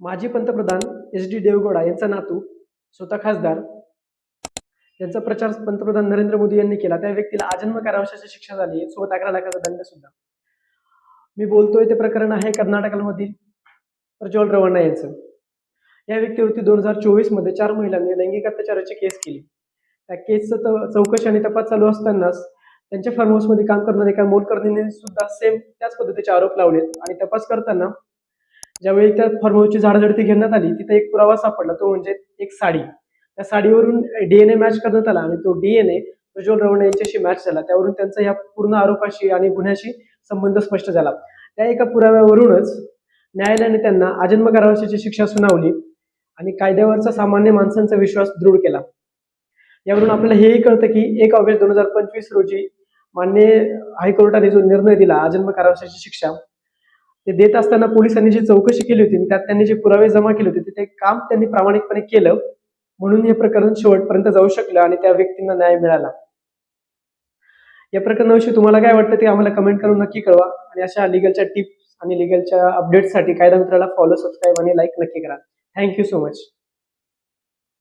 माजी पंतप्रधान H D Deve Gowda यांचा नातू स्वतः खासदार. यांचा प्रचार पंतप्रधान नरेंद्र मोदी यांनी केला. त्या व्यक्तीला आजन्म कारावशाची शिक्षा झाली. सोबत अकरा लाखाचा दंड सुद्धा. मी बोलतोय ते प्रकरण आहे कर्नाटकामधील प्रज्वल रवाना यांचं. या व्यक्तीवरती दोन हजार चोवीसमध्ये चार महिलांनी लैंगिक अत्याचाराची केस केली. त्या केसचं त- चौकशी आणि तपास चालू असतानाच त्यांच्या फार्म हाऊसमध्ये काम करणाऱ्या एका मोलकर्णीने सुद्धा सेम त्याच पद्धतीचे आरोप लावलेत. आणि तपास करताना ज्यावेळी त्या फार्म झाडझडती झाडाझडती घेण्यात आली तिथे एक पुरावा सापडला तो म्हणजे एक साडी. त्या साडीवरून डीएनए मॅच करण्यात आला आणि तो डीएनए प्रज्वल रवणे यांच्याशी मॅच झाला. त्यावरून त्यांचा या पूर्ण आरोपाशी आणि गुन्ह्याशी संबंध स्पष्ट झाला. त्या एका पुराव्यावरूनच न्यायालयाने त्यांना आजन्म कारावासाची शिक्षा सुनावली आणि कायद्यावरचा सामान्य माणसांचा विश्वास दृढ केला. यावरून आपल्याला हेही कळतं की एक ऑगस्ट दोन हजार पंचवीस रोजी मान्य हायकोर्टाने जो निर्णय दिला आजन्म कारावासाची शिक्षा ते देत असताना पोलिसांनी जी चौकशी केली होती आणि त्यात त्यांनी जे पुरावे जमा केले होते ते काम त्यांनी प्रामाणिकपणे केलं. म्हणून हे प्रकरण शेवटपर्यंत जाऊ शकलं आणि त्या व्यक्तींना न्याय मिळाला. या प्रकरणाविषयी तुम्हाला काय वाटतं ते आम्हाला कमेंट करून नक्की कळवा. आणि अशा लिगलच्या टिप्स आणि लिगलच्या अपडेट्ससाठी कायदा मित्राला फॉलो सबस्क्राईब आणि लाईक नक्की करा. Thank you so much